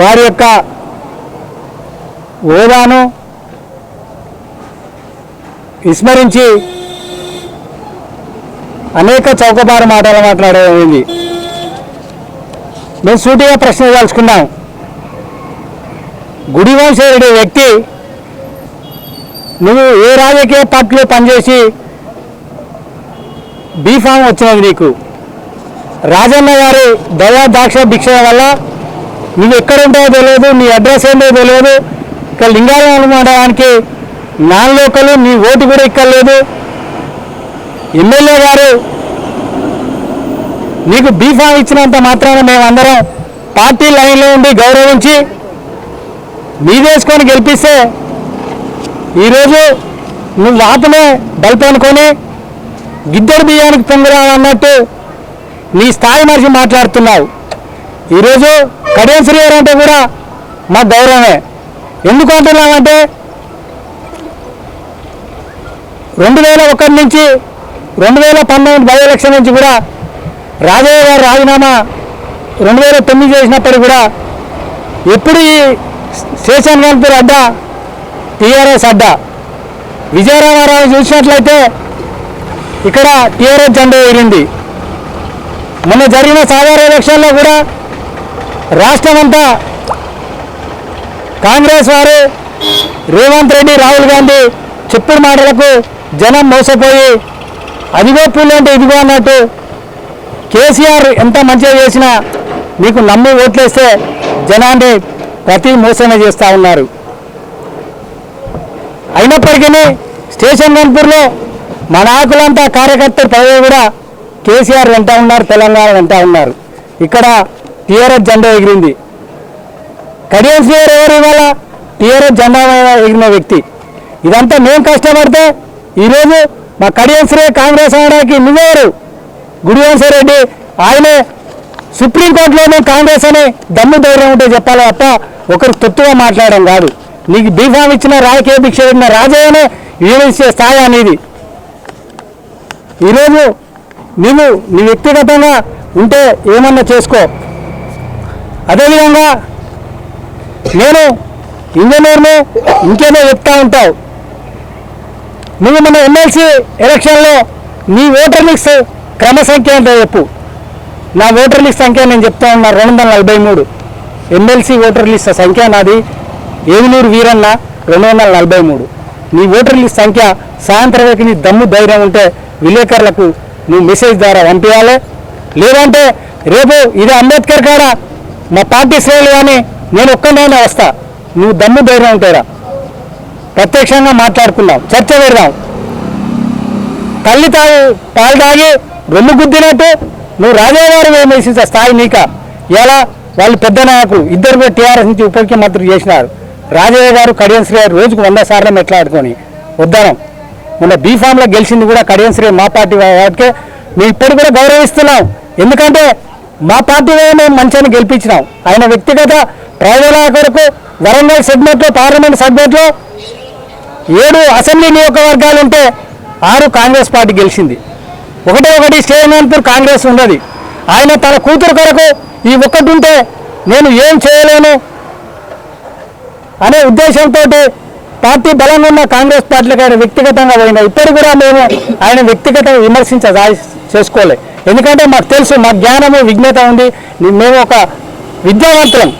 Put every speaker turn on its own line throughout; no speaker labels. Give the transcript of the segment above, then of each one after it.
వారి యొక్క హోదాను విస్మరించి అనేక చౌకబారు మాటలు మాట్లాడేది మేము సూటిగా ప్రశ్న తలుచుకున్నాం గుడివంశరెడ్డి వ్యక్తి నువ్వు ఏ రాజకీయ పార్టీలో పనిచేసి బీఫామ్ వచ్చినది నీకు? రాజన్న గారి దయా దాక్ష భిక్ష వల్ల నువ్వు ఎక్కడుంటావో తెలియదు నీ అడ్రస్ ఏంటో తెలియదు ఇక లింగాలం అనడానికి నాన్ లోకలు నీ ఓటు కూడా ఇక్కడ లేదు. ఎమ్మెల్యే గారు నీకు బీఫామ్ ఇచ్చినంత మాత్రాన మేమందరం పార్టీ లైన్లో ఉండి గౌరవించి మీదేసుకొని గెలిపిస్తే ఈరోజు నువ్వు వాతనే బలిపనుకొని గిద్దెడు బియ్యానికి పొంగురావన్నట్టు నీ స్థాయి మనిషి మాట్లాడుతున్నావు. ఈరోజు కడియం శ్రీగారు అంటే కూడా మా గౌరవమే. ఎందుకు అంటున్నామంటే రెండు వేల ఒకటి నుంచి రెండు వేల పంతొమ్మిది బై ఎలక్షన్ నుంచి కూడా రాజయ్య గారు రాజీనామా రెండు వేల తొమ్మిది చేసినప్పటికి కూడా ఎప్పుడు ఈ స్టేషన్ గన్పూర్ అడ్డా టీఆర్ఎస్ అడ్డా? విజయరామారావు చూసినట్లయితే ఇక్కడ టీఆర్ఎస్ జెండా ఎగిరింది. మొన్న జరిగిన సాధారణ ఎలక్షన్లో కూడా రాష్ట్రం అంతా కాంగ్రెస్ వారు రేవంత్ రెడ్డి రాహుల్ గాంధీ చెప్పుడు మాటలకు జనం మోసపోయి అదిగో పూలు అంటే ఇదిగో అన్నట్టు కేసీఆర్ ఎంత మంచిగా చేసినా మీకు నమ్మి ఓట్లేస్తే జనాన్ని ప్రతి మోసమే చేస్తూ ఉన్నారు. అయినప్పటికీ స్టేషన్ గన్పూర్లో మా నాయకులంతా కార్యకర్తలు పదవి కూడా కేసీఆర్ వెంట ఉన్నారు తెలంగాణ వెంట ఉన్నారు. ఇక్కడ టీఆర్ఎస్ జెండా ఎగిరింది. కడియం శ్రీగారు ఎవరు ఇవాళ? టీఆర్ఎస్ జెండా ఎగిరిన వ్యక్తి. ఇదంతా మేము కష్టపడితే ఈరోజు మా కడియం శ్రీ కాంగ్రెస్ అనడానికి నువ్వెవరు? గుడివంశరెడ్డి ఆయనే సుప్రీంకోర్టులోనే కాంగ్రెస్ అని దమ్ము ధైర్యం ఉంటే చెప్పాలి తప్ప ఒకరు తొత్తుగా మాట్లాడడం కాదు. నీకు బీఫామ్ ఇచ్చిన రాజకీయ భిక్ష పెట్టిన రాజయ్యనే వీణించే స్థాయి అనేది ఈరోజు నువ్వు నీ వ్యక్తిగతంగా ఉంటే ఏమన్నా చేసుకో. అదేవిధంగా నేను ఇంజనీర్ను ఇంకేదో చెప్తా ఉంటావు నువ్వు మన ఎమ్మెల్సీ ఎలక్షన్లో నీ ఓటర్ లిస్ట్ క్రమ సంఖ్య ఏంటో చెప్పు. నా ఓటర్ లిస్ట్ సంఖ్య నేను చెప్తా ఉన్నా రెండు వందల నలభై మూడు. ఎమ్మెల్సీ ఓటర్ లిస్ట్ సంఖ్య నాది ఏవినూరు వీరన్న రెండు వందల నలభై మూడు. నీ ఓటర్ లిస్ట్ సంఖ్య సాయంత్రం నీ దమ్ము ధైర్యం ఉంటే విలేకరులకు నువ్వు మెసేజ్ ద్వారా పంపించాలి లేదంటే రేపు ఇది అంబేద్కర్ కాడ మా పార్టీ శ్రేణులు కానీ నేను ఒక్కనైనా వస్తా. నువ్వు దమ్ము ధైర్యం ఉంటారా. ప్రత్యక్షంగా మాట్లాడుకుందాం. చర్చ పెడదాం. తల్లి తాగి పాలు తాగి రొమ్ము గుద్దినట్టు నువ్వు రాజావారు వేసేసే స్థాయి నీక? ఎలా? వాళ్ళు పెద్ద నాయకులు. ఇద్దరు కూడా టీఆర్ఎస్ నుంచి ఉప ముఖ్యమంత్రి చేసినారు. రాజయ్య గారు కడియం శ్రీ గారు రోజుకు వంద సార్లు మెట్లాడుకొని. వద్దానం మొన్న బీఫామ్లో గెలిచింది కూడా కడియం శ్రీ మా పార్టీ వాటికే. మేము ఇప్పుడు కూడా గౌరవిస్తున్నాం. ఎందుకంటే మా పార్టీలో మేము మంచిగా గెలిపించినాం. ఆయన వ్యక్తిగత ప్రయోజనాల కొరకు వరంగల్ సెగ్మెంట్లో పార్లమెంట్ సెగ్మెంట్లో ఏడు అసెంబ్లీ నియోజకవర్గాలు ఉంటే ఆరు కాంగ్రెస్ పార్టీ గెలిచింది. ఒకటే ఒకటి శ్రీనాథ్పూర్ కాంగ్రెస్ ఉన్నది. ఆయన తన కూతురు కొరకు ఈ ఒక్కటి ఉంటే నేను ఏం చేయలేను అనే ఉద్దేశంతో పార్టీ బలంగా ఉన్న కాంగ్రెస్ పార్టీలకు ఆయన వ్యక్తిగతంగా పోయినా. ఇప్పుడు కూడా మేము ఆయన వ్యక్తిగతంగా విమర్శించదా చేసుకోలే ఎందుకంటే మాకు తెలుసు మా జ్ఞానము విజ్ఞత ఉంది. మేము ఒక విద్యావంతులం.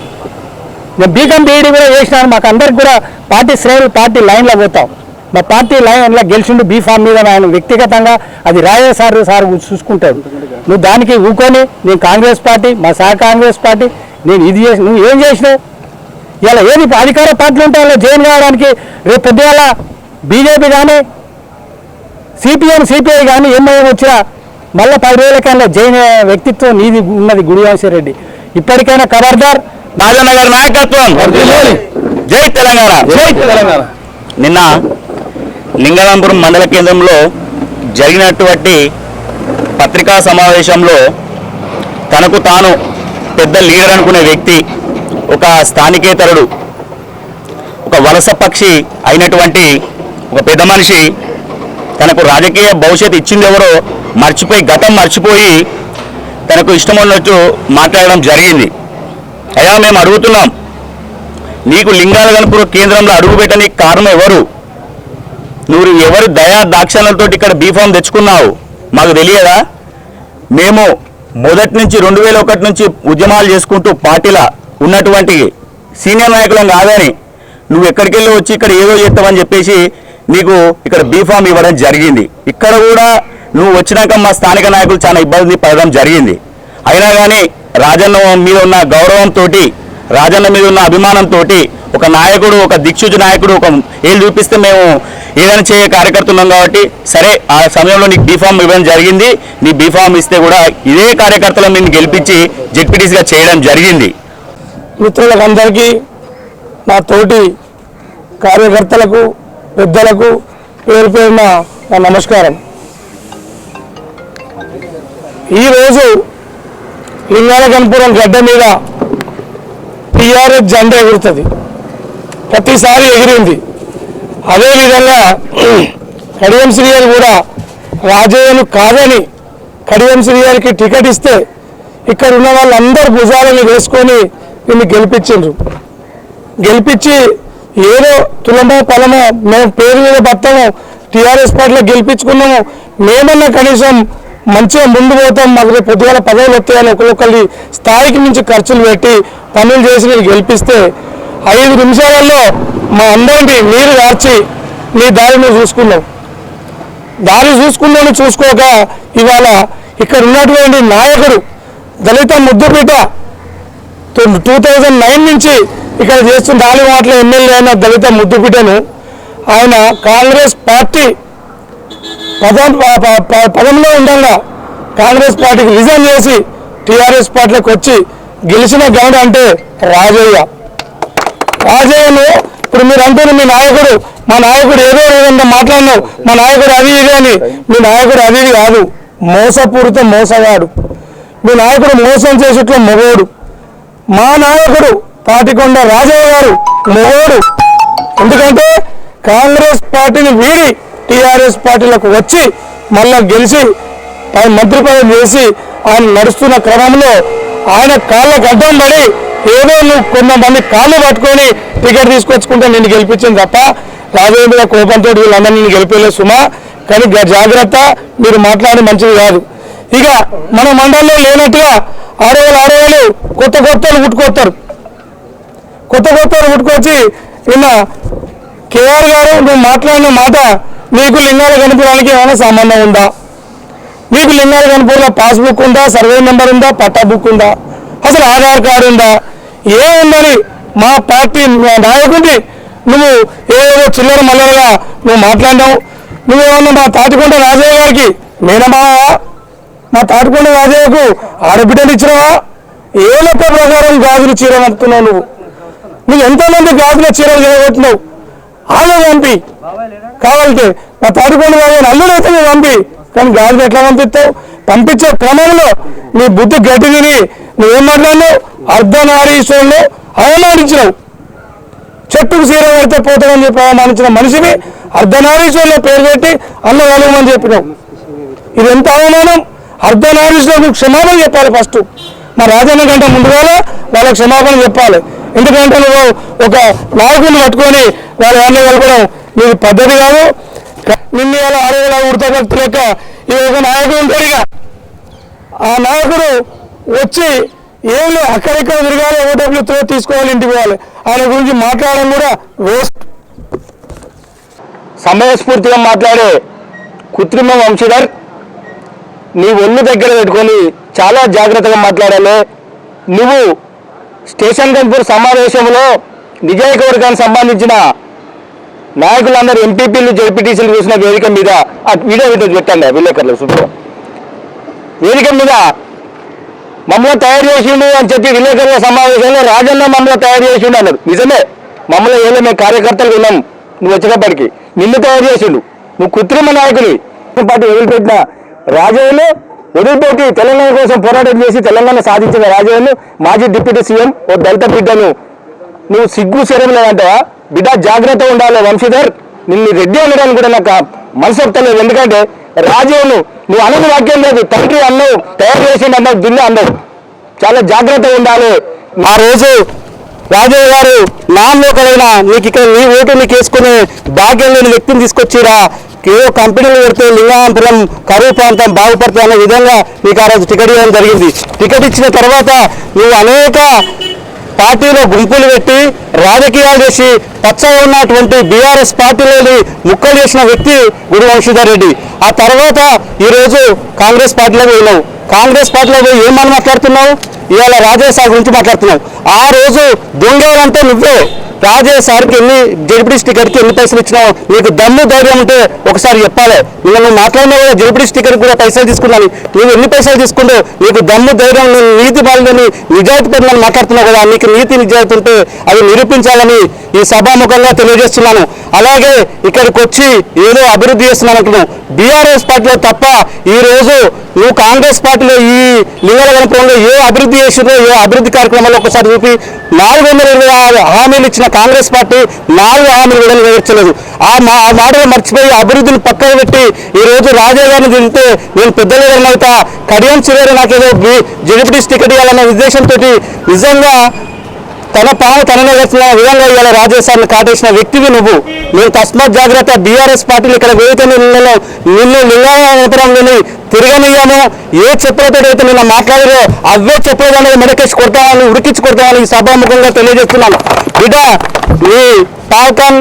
నేను బీకామ్ బీఈడి కూడా చేసినాను మాకు అందరికి కూడా పార్టీ శ్రేణులు పార్టీ లైన్లో పోతాం. మా పార్టీ లైన్లో గెలిచిండు బీ ఫామ్ మీద ఆయన వ్యక్తిగతంగా అది రాజే సార్ సార్ చూసుకుంటాడు నువ్వు దానికి ఊకొని నేను కాంగ్రెస్ పార్టీ మా సార్ కాంగ్రెస్ పార్టీ నేను ఇది చేసి నువ్వు ఏం చేసినావు? ఇలా ఏది అధికార పార్టీలు ఉంటే అలా జైన్ కావడానికి రేపు పొద్దుగాల బీజేపీ కానీ సిపిఎం సిపిఐ కానీ ఎంఐఎం వచ్చినా మళ్ళీ పది రోజులకైనా జైన్ వ్యక్తిత్వం నీది ఉన్నది గుడివంశరెడ్డి ఇప్పటికైనా ఖబర్దార్
రాజన్న గారి నాయకత్వం. జై తెలంగాణ.
జై తెలంగాణ.
నిన్న లింగరాంపురం మండల కేంద్రంలో జరిగినటువంటి పత్రికా సమావేశంలో తనకు తాను పెద్ద లీడర్ అనుకునే వ్యక్తి ఒక స్థానికేతరుడు ఒక వలస పక్షి అయినటువంటి ఒక పెద్ద మనిషి తనకు రాజకీయ భవిష్యత్తు ఇచ్చింది ఎవరో మర్చిపోయి గతం మర్చిపోయి తనకు ఇష్టం ఉన్నట్టు మాట్లాడడం జరిగింది. అయ్యా మేము అడుగుతున్నాం. నీకు లింగాల గణపురం కేంద్రంలో అడుగు కారణం ఎవరు? నువ్వు ఎవరు దయా దాక్షణలతో ఇక్కడ బీఫామ్ తెచ్చుకున్నావు? మాకు తెలియదా? మేము మొదటి నుంచి రెండు వేల ఒకటి నుంచి ఉద్యమాలు చేసుకుంటూ పార్టీల ఉన్నటువంటి సీనియర్ నాయకులం కాదని నువ్వు ఎక్కడికి వెళ్ళి వచ్చి ఇక్కడ ఏదో చేస్తావని చెప్పేసి నీకు ఇక్కడ బీఫామ్ ఇవ్వడం జరిగింది. ఇక్కడ కూడా నువ్వు వచ్చినాక మా స్థానిక నాయకులు చాలా ఇబ్బంది పడడం జరిగింది. అయినా కానీ రాజన్న మీద ఉన్న గౌరవంతో రాజన్న మీద ఉన్న అభిమానంతో ఒక నాయకుడు ఒక దిక్సూచి నాయకుడు ఒక ఏళ్ళు చూపిస్తే మేము ఏదైనా చేయ కార్యకర్తున్నాం కాబట్టి సరే ఆ సమయంలో నీకు బీఫామ్ ఇవ్వడం జరిగింది. నీ బీఫామ్ ఇస్తే కూడా ఇదే కార్యకర్తలను నేను గెలిపించి జెడ్పీటీసీగా చేయడం జరిగింది.
మిత్రులకు అందరికీ నా తోటి కార్యకర్తలకు పెద్దలకు పేరు పేరున నా నమస్కారం. ఈరోజు లింగాలకనపురం గడ్డ మీద టీఆర్ఎస్ జెండా ఎగురుతుంది. ప్రతిసారి ఎగిరింది. అదేవిధంగా కడియం శ్రీగారు కూడా రాజయ్యను కాదని కడియం శ్రీగారికి టికెట్ ఇస్తే ఇక్కడ ఉన్న వాళ్ళందరూ భుజాలను వేసుకొని దీన్ని గెలిపించిండ్రు. గెలిపించి ఏదో తులమో పొలమో మేము పేరు మీద బతాము టీఆర్ఎస్ పార్టీలో గెలిపించుకున్నాము. మేమన్నా కనీసం మంచిగా ముందు పోతాం మాకు రేపు పొద్దుగాల పదవులు వస్తాయని ఒక్కొక్కరి స్థాయికి మించి ఖర్చులు పెట్టి పనులు చేసి నేను గెలిపిస్తే ఐదు నిమిషాలలో మా అందరినీ నీరు కార్చి నీ దారి నువ్వు చూసుకున్నావు దారి చూసుకున్నాను చూసుకోక ఇవాళ ఇక్కడ ఉన్నటువంటి నాయకుడు దళిత ముద్దుపీట టూ థౌజండ్ నైన్ నుంచి ఇక్కడ చేస్తున్న దాలివాట్ల ఎమ్మెల్యే అయిన దళిత ముద్దుపీటను ఆయన కాంగ్రెస్ పార్టీ పదం ప- పదంలో ఉండగా కాంగ్రెస్ పార్టీకి రిజైన్ చేసి టీఆర్ఎస్ పార్టీలోకి వచ్చి గెలిచిన గౌడ అంటే రాజయ్య. రాజయ్యను ఇప్పుడు మీరు అంటున్న మీ నాయకుడు మా నాయకుడు ఏదో లేదంటే మాట్లాడినావు. మా నాయకుడు అది ఇది అని. మీ నాయకుడు అది ఇది కాదు. మోసపూరిత మోసగాడు. మీ నాయకుడు మోసం చేసేట్లు మొగోడు. మా నాయకుడు పాటికొండ రాజయ్య గారు మొగోడు. ఎందుకంటే కాంగ్రెస్ పార్టీని వీడి టీఆర్ఎస్ పార్టీలకు వచ్చి మళ్ళా గెలిచి ఆయన మంత్రి పదవి చేసి ఆయన నడుస్తున్న క్రమంలో ఆయన కాళ్ళకు అడ్డం పడి ఏదో నువ్వు కొంతమంది కాళ్ళు పట్టుకొని టికెట్ తీసుకొచ్చుకుంటే నేను గెలిపించింది తప్ప రాజయ్య మీద కోపంతో వీళ్ళందరినీ నేను గెలిపేయలేదు సుమా. కానీ జాగ్రత్త మీరు మాట్లాడి మంచిది కాదు. ఇక మన మండలంలో లేనట్టుగా ఆడవాళ్ళు ఆడవాళ్ళు కొత్త కొత్తలు పుట్టుకొస్తారు కొత్త కొత్తలు పుట్టుకొచ్చి నిన్న కేఆర్ గారు నువ్వు మాట్లాడిన మాట మీకు లింగాల కనిపించడానికి ఏమైనా సంబంధం ఉందా? మీకు లింగాల కనిపించిన పాస్బుక్ ఉందా? సర్వే నెంబర్ ఉందా? పట్టా బుక్ ఉందా? అసలు ఆధార్ కార్డు ఉందా? ఏముందని మా పార్టీ మా నాయకుడిని నువ్వు ఏదో చిల్లర మల్లరగా నువ్వు మాట్లాడినావు. నువ్వేమన్నా మా తాటికొండ రాజయ్య గారికి మేనమావా? మా తాటికొండ రాజయ్యకు ఆడబిడ్డలు ఇచ్చినావా? ఏ లెక్క ప్రకారం గాజులు చీర కడుతున్నావు నువ్వు? నువ్వు ఎంతమంది గాజుల చీరలు చేయబోతున్నావు ఆమె పంపి. కావాలంటే మా తాటికొండ రాజయ్య అల్లుడైతే నువ్వు పంపి. కానీ గాజులు ఎట్లా పంపిస్తావు? పంపించే క్రమంలో నీ బుద్ధి గట్టి తిని నువ్వేం మాట్లాడినావు? అర్ధనారీశ్వరులు అవమానించినావు. చెట్టుకు సీర పెడితే పోతామని చెప్పి అవమానించిన మనిషిని అర్ధనారీశ్వరులో పేరు పెట్టి అన్న కలగమని చెప్పినావు. ఇది ఎంత అవమానం? అర్ధనారీశ్వరులకు క్షమాపణ చెప్పాలి ఫస్ట్. మా రాజన్న కంటే ముందుగానే వాళ్ళకి క్షమాపణ చెప్పాలి. ఎందుకంటే నువ్వు ఒక నాయకుడిని పట్టుకొని వాళ్ళ అన్న కలపడం నీకు పద్ధతి కాదు. నిన్ను ఇలా అడవుల ఉడతభక్తి ఈ ఒక నాయకుడు ఉంటాడు ఇక. ఆ నాయకుడు వచ్చి ఏం అక్కడెక్కడ అక్కడిక్కడ తిరగాలి ఓటర్లతో తీసుకోవాలి ఇంటికి పోవాలి ఆయన గురించి మాట్లాడడం కూడా వేస్ట్.
సమయస్ఫూర్తిగా మాట్లాడే కృత్రిమ వంశీధర్ నీ ఒళ్ళు దగ్గర పెట్టుకొని చాలా జాగ్రత్తగా మాట్లాడాలి. నువ్వు స్టేషన్ గన్పూర్ సమావేశంలో నిజాయిక వర్గానికి సంబంధించిన నాయకులందరూ ఎంపీపీలు జడ్పీటీసీలు చూసిన వేదిక మీద ఆ వీడియో వీడియో పెట్టండి విలేకరులు చూద్దాం. వేదిక మీద మమ్మల్ని తయారు చేసిండు అని చెప్పి విలేకరుల సమావేశంలో రాజన్న మమ్మల్ని తయారు చేసిండు అన్నాడు. నిజమే. మమ్మల్ని ఏదో మేము కార్యకర్తలు విన్నాం నువ్వు వచ్చినప్పటికీ. నిన్ను తయారు చేసిండు. నువ్వు కృత్రిమ నాయకుని. పాటు వదిలిపెట్టిన రాజయ్యను వదిలిపెట్టి తెలంగాణ కోసం పోరాటం చేసి తెలంగాణ సాధించిన రాజయ్యను మాజీ డిప్యూటీ సీఎం ఓ దళిత బిడ్డను. నువ్వు సిగ్గు శరం లేదంటావా బిడ్డ జాగ్రత్త ఉండాలి వంశీధర్. నిన్ను రెడ్డి అనడానికి కూడా నాకు మనసు వస్తలేదు ఎందుకంటే రాజీవ్ను నువ్వు అనని వాక్యం లేదు. తండ్రి అన్నావు తయారు చేసిండు అన్నావు దున్ని అన్నావు. చాలా జాగ్రత్తగా ఉండాలి. ఆ రోజు రాజయ్య గారు నాన్నోకడైనా నీకు ఇక్కడ నీ ఓటు నీకు వేసుకునే భాగ్యం లేని వ్యక్తిని తీసుకొచ్చిరా. ఏదో కంపెనీలు పెడితే లింగాపురం కరువు ప్రాంతం బాగుపడుతుంది అనే విధంగా నీకు ఆ రోజు టికెట్ ఇవ్వడం జరిగింది. టికెట్ ఇచ్చిన తర్వాత నువ్వు అనేక పార్టీలో గుంపులు పెట్టి రాజకీయాలు చేసి పచ్చగా ఉన్నటువంటి బీఆర్ఎస్ పార్టీలోని ముక్కలు చేసిన వ్యక్తి గురు వంశీధర్ రెడ్డి. ఆ తర్వాత ఈరోజు కాంగ్రెస్ పార్టీలో పోయినావు కాంగ్రెస్ పార్టీలో పోయి ఏమని మాట్లాడుతున్నావు? ఇవాళ రాజేశాఖ గురించి మాట్లాడుతున్నావు ఆ రోజు దొంగలంటే నువ్వే. రాజయ్య సార్కి ఎన్ని జడిపిడి స్టిక్కర్కి ఎన్ని పైసలు ఇచ్చినావు నీకు దమ్ము ధైర్యం ఉంటే ఒకసారి చెప్పాలి. నువ్వు నువ్వు మాట్లాడినా కూడా జడిపిడి టికెట్ కూడా పైసలు తీసుకున్నాను. నువ్వు ఎన్ని పైసలు తీసుకుంటూ నీకు దమ్ము ధైర్యం నేను నీతి బాలని నిజాయితీ పడిన మాట్లాడుతున్నావు కదా. నీకు నీతి నిజాయితీ ఉంటే అది నిరూపించాలని ఈ సభాముఖంగా తెలియజేస్తున్నాను. అలాగే ఇక్కడికి వచ్చి ఏదో అభివృద్ధి చేస్తున్నాను అంటున్నావు. బీఆర్ఎస్ పార్టీలో తప్ప ఈ రోజు నువ్వు కాంగ్రెస్ పార్టీలో ఈ లింగాల గణపురంలో ఏ అభివృద్ధి చేసినో ఏ అభివృద్ధి కార్యక్రమాలు ఒకసారి చూపి నాలుగు వందల ఇరవై ఆరు హామీలు ఇచ్చిన కాంగ్రెస్ పార్టీ నాలుగు హామీలు కూడా నెరవేర్చలేదు. ఆ మా ఆ మాటలు మర్చిపోయి అభివృద్ధిని పక్కన పెట్టి ఈరోజు రోజు రాజా గారిని తింటే నేను పెద్ద అవుతా కడియం చివరి నాకేదో జడిపిడి టికెట్ ఇవ్వాలన్న ఉద్దేశంతో నిజంగా తన పాము తననే వేస్తున్న విధంగా ఇవాళ రాజేశాన్ని కాటేసిన వ్యక్తివి నువ్వు. నేను తస్మాత్ జాగ్రత్త బీఆర్ఎస్ పార్టీలు ఇక్కడ వేదిక నిన్ను నిన్ను లింగాపురంలోని తిరగనియ్యాము ఏ చెప్పులతో అయితే నిన్న మాట్లాడారో అవే చెప్పులు అనేది మెడకేసి కొడతామని ఉడికించి కొడతామని ఈ సభాముఖంగా తెలియజేస్తున్నాను. బిడ్డ ఈ పాల్కాన్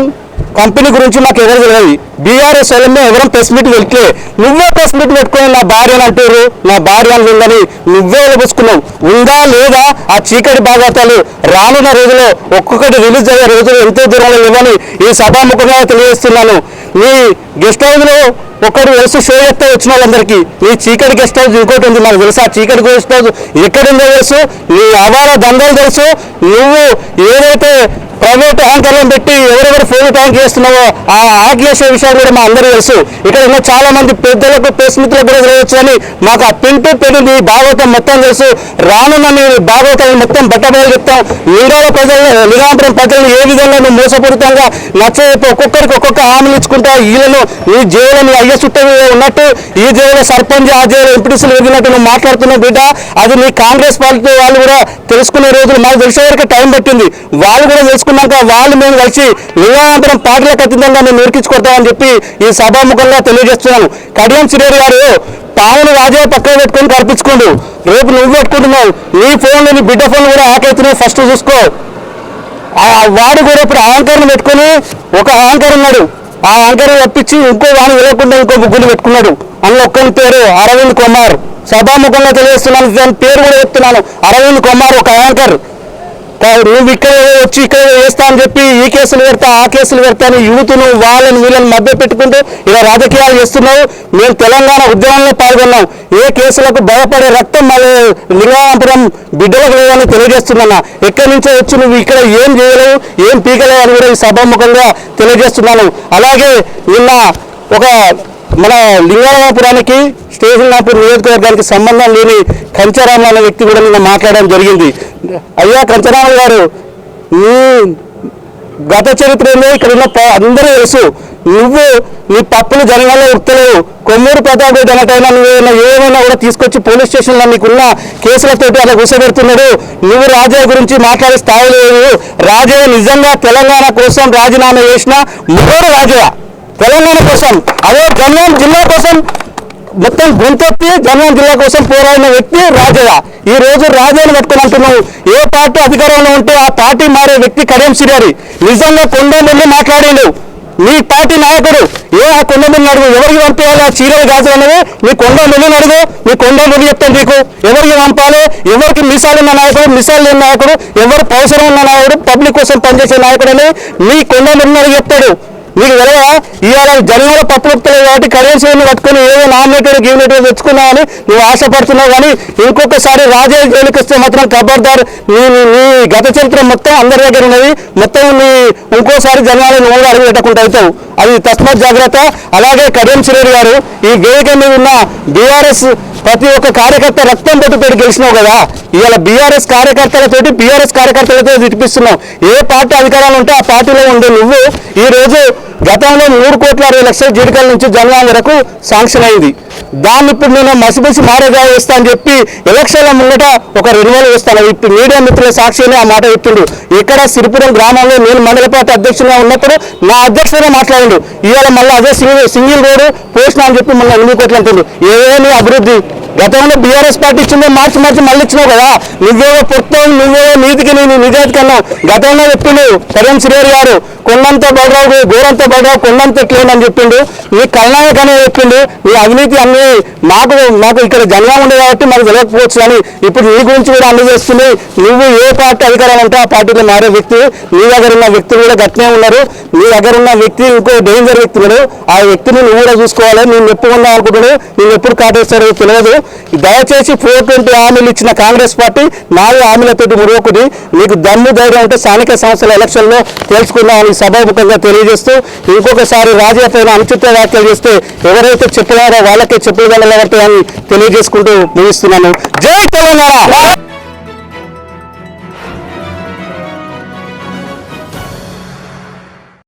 కంపెనీ గురించి మాకు ఎవరు తెలియదు. బీఆర్ఎస్ వాళ్ళమే ఎవరం ప్రెస్ మీట్ వెళ్తే నువ్వే ప్రెస్ మీట్ పెట్టుకుని నా భార్య అని అంటారు నా భార్య అని ఉందని నువ్వే వెళ్ళబుచ్చుకున్నావు ఉందా లేదా ఆ చీకటి భాగవతాలు రానున్న రోజులో ఒక్కొక్కటి రిలీజ్ అయ్యే రోజులు ఎంతో దూరంలో ఇవ్వని ఈ సభాముఖంగా తెలియజేస్తున్నాను. నీ గెస్ట్ హౌస్లో ఒక్కడు వయసు షో చేస్తే వచ్చిన వాళ్ళందరికీ నీ చీకటి గెస్ట్ హౌస్ ఇంకోటి ఉంది. నాకు తెలుసు ఆ చీకటి గెస్ట్ హౌస్ ఎక్కడుందో తెలుసు నీ అవార దందాలు తెలుసు. నువ్వు ఏదైతే ప్రైవేట్ హ్యాంకర్లను పెట్టి ఎవరెవరు ఫోన్ ట్యాంక్ చేస్తున్నావో ఆ యాక్ చేసే విషయాలు కూడా మా అందరూ తెలుసు. ఇక్కడ ఉన్న చాలా మంది పెద్దలకు ప్రెస్ మిత్రులకు కూడా తెలియవచ్చు అని మాకు ఆ పింటు పెట్టి నీ భాగవతం మొత్తం తెలుసు. రానున్న నీ భాగవతాన్ని మొత్తం బట్టబయలు చెప్తాం. లింగాల ప్రజలు నిరాంతరం ప్రజలను ఏ విధంగా నువ్వు మోసపూరితంగా నచ్చజెప్పి ఒక్కొక్కరికి ఒక్కొక్క హామీలు ఇచ్చుకుంటా వీళ్ళను ఈ జైలు నీ అయ్య చుట్టూ ఉన్నట్టు ఈ జైలు సర్పంచ్ ఆ జైలు ఎంపీటీసీలు వెళ్ళినట్టు నువ్వు మాట్లాడుతున్నావు బిడ్డ అది నీ కాంగ్రెస్ పార్టీ వాళ్ళు కూడా తెలుసుకునే రోజులు మాకు తెలిసే వరకు టైం పట్టింది. వాళ్ళు కూడా తెలుసుకున్నాక వాళ్ళు మేము కలిసి లింగాపురం పార్టీల ఖచ్చితంగా మేము నిరికించుకొడతామని చెప్పి ఈ సభాముఖంగా తెలియజేస్తున్నాను. కడియం సిరేరి గారు పావులు రాజే పక్కన పెట్టుకొని కల్పించుకోండు రేపు నువ్వు పెట్టుకుంటున్నావు. నీ ఫోన్ నీ బిడ్డ ఫోన్ కూడా హ్యాక్ అవుతున్నావు ఫస్ట్ చూసుకో. వాడు కూడా ఇప్పుడు అహంకారం పెట్టుకొని ఒక అహంకారం ఉన్నాడు. ఆ అహంకారం తప్పించి ఇంకో వాడు వెళ్ళకుండా ఇంకో ముగ్గురు పెట్టుకున్నాడు. అందులో ఒక్కని పేరు అరవింద్ కుమార్. సభాముఖంగా తెలియజేస్తున్నాను. దాని పేరు కూడా చెప్తున్నాను. అరవింద్ కుమార్ ఒక యాంకర్ నువ్వు ఇక్కడ వచ్చి ఇక్కడ వేస్తా అని చెప్పి ఈ కేసులు పెడతా ఆ కేసులు పెడతా అని యూత్ను వాళ్ళని వీళ్ళని మధ్య పెట్టుకుంటూ ఇలా రాజకీయాలు చేస్తున్నావు మేము తెలంగాణ ఉద్యమంలో పాల్గొన్నాం. ఏ కేసులకు భయపడే రక్తం మళ్ళీ లింగాపురం బిడ్డలకు లేదని తెలియజేస్తున్నా ఎక్కడి నుంచో వచ్చి నువ్వు ఇక్కడ ఏం చేయలేవు ఏం పీకలేవు అని కూడా ఈ సభాముఖంగా తెలియజేస్తున్నాను. అలాగే నిన్న ఒక మన లింగారాపురానికి స్టేషన్లాపూర్ నియోజకవర్గానికి సంబంధం లేని కంచరామ అనే వ్యక్తి కూడా నిన్న మాట్లాడడం జరిగింది. అయ్యా కంచరామ గారు నీ గత చరిత్ర ఏందో ఇక్కడ ఉన్న ప- అందరూ తెలుసు. నువ్వు నీ పప్పులు జనంలో ఉత్తలేవు కొమ్మూరు ప్రతాప్ రెడ్డి అన్నట్టయినా నువ్వేమైనా ఏమైనా కూడా తీసుకొచ్చి పోలీస్ స్టేషన్లో నీకున్న కేసులతోటి అలా గుసపెడుతున్నాడు నువ్వు రాజయ్య గురించి మాట్లాడే స్థాయి లేదు రాజయ్య నిజంగా తెలంగాణ కోసం రాజీనామా చేసిన మూడు రాజయ్య. తెలంగాణ కోసం అదే జన్మం జిల్లా కోసం మొత్తం గొంతెత్తి జనగాం జిల్లా కోసం పోరాడిన వ్యక్తి రాజయ్య. ఈ రోజు రాజయ్యను పట్టుకుని ఏ పార్టీ అధికారంలో ఉంటే ఆ పార్టీ మారే వ్యక్తి కడియం సిరారి నిజంగా కొండమల్లి మాట్లాడిండు. నీ పార్టీ నాయకుడు. ఏ ఆ కొండమల్లిని అడుగు ఎవరికి పంపించాలి ఆ చీరలు గాజులు అనేది నీ కొండమల్లిని అడుగు నీ కొండమల్లి చెప్తాను నీకు. ఎవరికి పంపాలి? ఎవరికి మిసాలు ఉన్న నాయకుడు? మిసాలు లేని నాయకుడు? ఎవరు పౌసరం ఉన్న నాయకుడు? పబ్లిక్ కోసం పనిచేసే నాయకుడు అని నీ కొండమల్లిని అడిగి చెప్తాడు. నీకు తెలియదా? ఇవాళ జనంలో పప్పు ఉప్పులేదు కాబట్టి కరెన్సీ పట్టుకుని ఏదో నామినేటెడ్ గిమినేటెడ్ తెచ్చుకున్నావని నువ్వు ఆశపడుతున్నావు కానీ ఇంకొకసారి రాజే జైలుకి వస్తే మాత్రం ఖబర్దార్ నీ నీ- గత చరిత్ర మొత్తం అందరి దగ్గర ఉన్నది. మొత్తం నీ ఇంకోసారి జనాలు నువ్వు అడుగు పెట్టకుండా అవుతావు. అది తస్మాత్ జాగ్రత్త. అలాగే కడియం సిరేరి గారు ఈ వేదిక మీద ఉన్న బీఆర్ఎస్ ప్రతి ఒక్క కార్యకర్త రక్తం పెట్టి పెట్టి గెలిచినావు కదా. ఇవాళ బీఆర్ఎస్ కార్యకర్తలతోటి బీఆర్ఎస్ కార్యకర్తలతో తినిపిస్తున్నావు ఏ పార్టీ అధికారాలు ఉంటే ఆ పార్టీలో ఉండే నువ్వు. ఈ రోజు గతంలో మూడు కోట్ల అరవై లక్షల జీడికల నుంచి జనగాం వరకు శాంక్షన్ అయింది. దాన్ని ఇప్పుడు నేను మసిబసి మారేగా వేస్తా అని చెప్పి ఎలక్షన్ల ముంగట ఒక రెన్యువల్ వేస్తాను ఇప్పుడు మీడియా మిత్రుల సాక్షిని ఆ మాట చెప్తుండు. ఇక్కడ సిరిపురం గ్రామంలో నేను మండల పార్టీ అధ్యక్షుడిగా ఉన్నప్పుడు నా అధ్యక్షుడే మాట్లాడిండు. ఇవాళ మళ్ళీ అదే సింగిల్ సింగిల్ రోడ్డు పోస్ట్ అని చెప్పి మళ్ళీ ఎనిమిది కోట్లు అంటుండు. ఏమీ అభివృద్ధి? గతంలో బీఆర్ఎస్ పార్టీ ఇచ్చిందో మార్చి మార్చి మళ్ళీ ఇచ్చినావు కదా. నువ్వేవో పొత్తం నువ్వేవో నీతికి నేను నిజాయితీ గతంలో చెప్పిండు కరీం శ్రీహరి గారు కొండంత బలరావు గోరంత బలరావు కొండంత క్లీన్ అని చెప్పిండు. ఈ కల్నాయక్ అనే చెప్పిండు. ఈ అవినీతి అన్ని మాకు మాకు ఇక్కడ జనగా ఉంది కాబట్టి మాకు తెలియకపోవచ్చు కానీ ఇప్పుడు నీ గురించి కూడా అందజేస్తుంది నువ్వు ఏ పార్టీ అధికారం అంటే ఆ పార్టీలో మారే వ్యక్తి నీ దగ్గర ఉన్న వ్యక్తులు కూడా గట్టినే ఉన్నారు. నీ దగ్గర ఉన్న వ్యక్తి ఇంకో డేంజర్ వ్యక్తి ఆ వ్యక్తిని నువ్వు కూడా చూసుకోవాలి. నేను ఎప్పుడు ఉందాం అనుకుంటున్నాడు నేను ఎప్పుడు కాటేస్తాడో తెలియదు. దయచేసి ఫోర్ ట్వంటీ హామీలు ఇచ్చిన కాంగ్రెస్ పార్టీ నాలుగు హామీలతోటి మురుగుకుని మీకు దమ్ము ధైర్యం ఉంటే స్థానిక సంస్థల ఎలక్షన్లో తెలుసుకుందామని సభాముఖంగా తెలియజేస్తూ ఇంకొకసారి రాజా పైన అనుచిత వ్యాఖ్యలు చేస్తే ఎవరైతే చెప్పినారో వాళ్ళకే చెప్పులు వెళ్ళబడతాయని తెలియజేసుకుంటూ ముగిస్తున్నాను. జై తెలంగాణ!